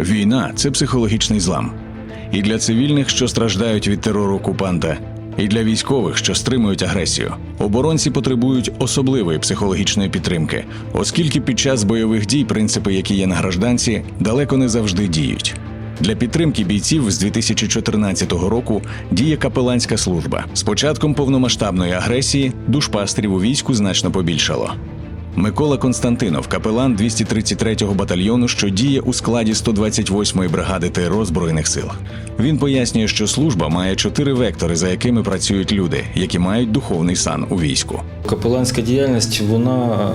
Війна це психологічний злам. І для цивільних, що страждають від терору окупанта, і для військових, що стримують агресію. Оборонці потребують особливої психологічної підтримки, оскільки під час бойових дій принципи, які є на гражданці, далеко не завжди діють. Для підтримки бійців з 2014 року діє капеланська служба. З початком повномасштабної агресії душпастрів у війську значно побільшало. Микола Константинов, капелан 233-го батальйону, що діє у складі 128-ї бригади ТРО Збройних сил. Він пояснює, що служба має чотири вектори, за якими працюють люди, які мають духовний сан у війську. Капеланська діяльність, вона,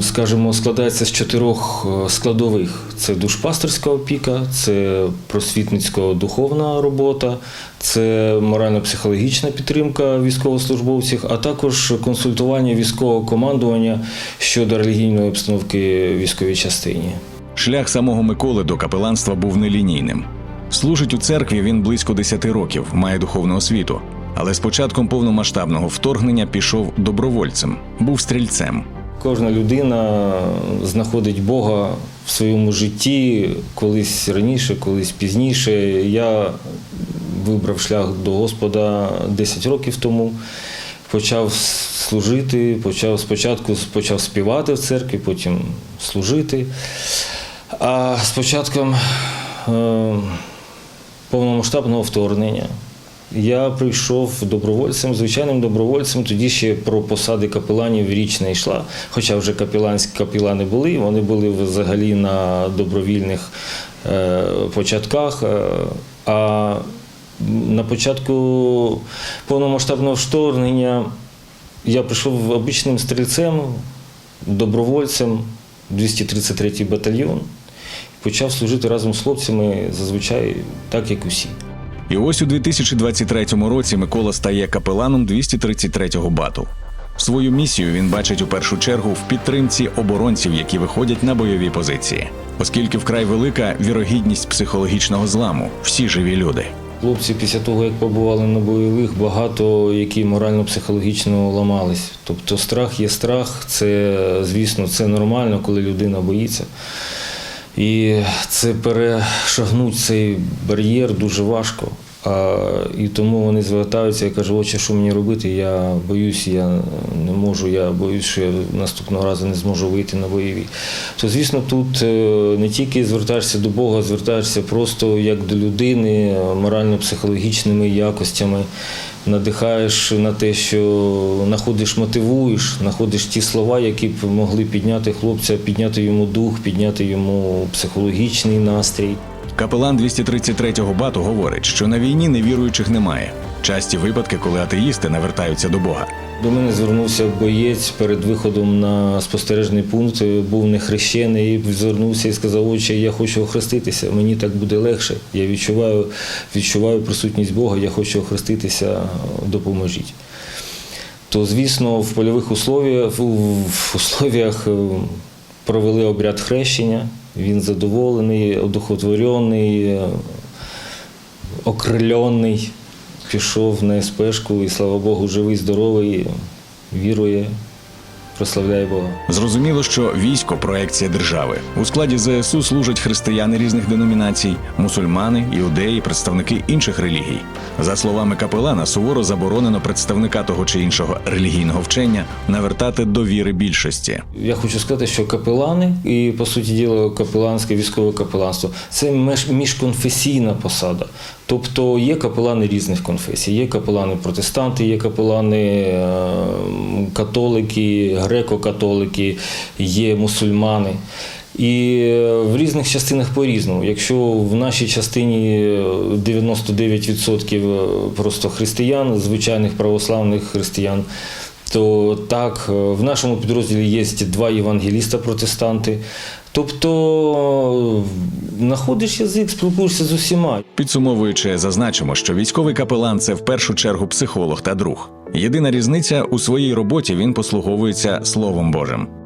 скажімо, складається з чотирьох е, складових: це душпастерська опіка, це просвітницько-духовна робота, це морально-психологічна підтримка військовослужбовців, а також консультування військового командування щодо релігійної обстановки військовій частині. Шлях самого Миколи до капеланства був нелінійним. Служить у церкві він близько 10 років, має духовну освіту. Але з початком повномасштабного вторгнення пішов добровольцем, був стрільцем. Кожна людина знаходить Бога в своєму житті колись раніше, колись пізніше. Я вибрав шлях до Господа 10 років тому. Почав служити, почав спочатку почав співати в церкві, потім служити. А з початком е, повномасштабного вторгнення я прийшов добровольцем, звичайним добровольцем. Тоді ще про посади капеланів річ не йшла. Хоча вже капеланські капелани були, вони були взагалі на добровільних е, початках. Е, а на початку повномасштабного вторгнення я прийшов обичним стрільцем, добровольцем 233-й батальйон. Почав служити разом з хлопцями зазвичай так, як усі. І ось у 2023 році Микола стає капеланом 233-го бату. Свою місію він бачить у першу чергу в підтримці оборонців, які виходять на бойові позиції, оскільки вкрай велика вірогідність психологічного зламу, всі живі люди. Хлопці після того, як побували на бойових, багато які морально-психологічно ламались. Тобто страх є страх, це, звісно, це нормально, коли людина боїться. І це перешагнути цей бар'єр дуже важко. А, і тому вони звертаються і кажуть, отче, що мені робити? Я боюсь, я не можу, я боюсь, що я наступного разу не зможу вийти на бойові. То, звісно, тут е, не тільки звертаєшся до Бога, звертаєшся просто як до людини, морально-психологічними якостями, надихаєш на те, що знаходиш, мотивуєш, знаходиш ті слова, які б могли підняти хлопця, підняти йому дух, підняти йому психологічний настрій. Капелан 233-го бату говорить, що на війні невіруючих немає. Часті випадки, коли атеїсти навертаються до Бога. До мене звернувся боєць перед виходом на спостережний пункт, був нехрещений, звернувся і сказав, отче, я хочу охреститися, мені так буде легше. Я відчуваю, відчуваю присутність Бога, я хочу охреститися, допоможіть. То, звісно, в польових условіях, в условіях е, провели обряд хрещення, він задоволений, одухотворений, окрильоний. пішов на СПшку і, слава Богу, живий, здоровий, вірує, прославляє Бога. Зрозуміло, що військо проекція держави. У складі ЗСУ служать християни різних деномінацій, мусульмани, іудеї, представники інших релігій. За словами капелана, суворо заборонено представника того чи іншого релігійного вчення навертати до віри більшості. Я хочу сказати, що капелани і, по суті діла, капеланське військове капеланство це міжконфесійна посада. Тобто є капелани різних конфесій. Є капелани протестанти, є капелани е, католики, греко-католики, є мусульмани. І е, в різних частинах по-різному. Якщо в нашій частині е, 99% просто християн, звичайних православних християн, то так, е, в нашому підрозділі є два євангеліста протестанти. Тобто знаходиш язик, спілкуєшся з усіма. Підсумовуючи, зазначимо, що військовий капелан це в першу чергу психолог та друг. Єдина різниця у своїй роботі він послуговується Словом Божим.